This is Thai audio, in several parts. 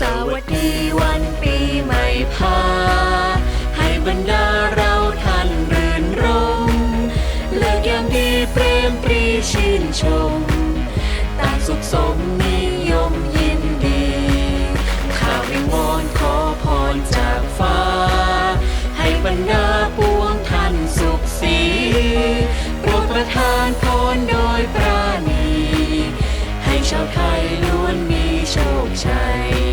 สวัสดีวันปีใหม่พา ให้บรรดาเราท่านรื่นรมเลิกยามดีเปรมปรีชื่นชมต่างสุขสมนิยมยินดี ข้าวิงวอนขอพรจากฟ้า ให้บรรดาปวงท่านสุขสีโปรดประทานพรโดยปราณี ให้ชาวไทยล้วนมีโชคชัย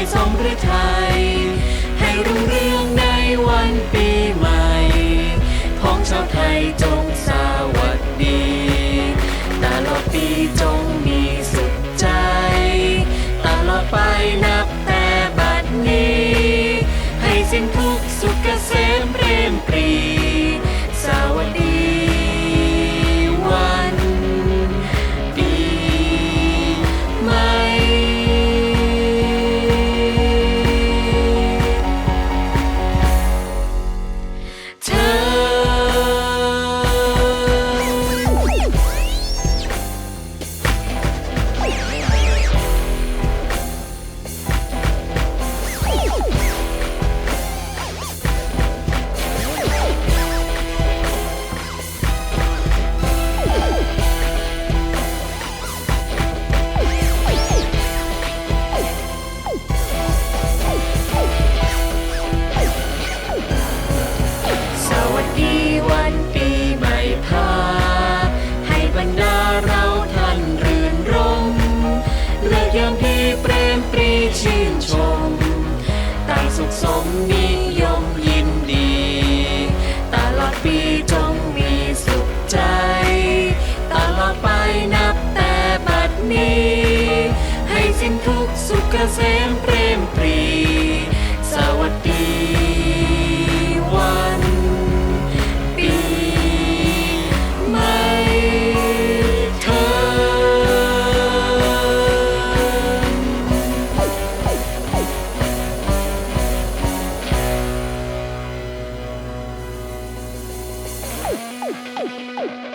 นชมให้สมฤทัยให้รุ่งเรืองในวันปีใหม่ ของชาวไทยจงสวัสดีตลอดปีจงมีสุขใจ ตลอดไปนับแต่บัดนี้ ให้สิ้นทุกสุขเกษมเปรมปรี สวัสดี ชื่นชม ต่างสุขสมนิยมยินดี ตลอดปีจงมีสุขใจ ตลอดไปนับแต่บัดนี้ ให้สิ้นทุกสุขเกษม Oh, oh, oh, oh.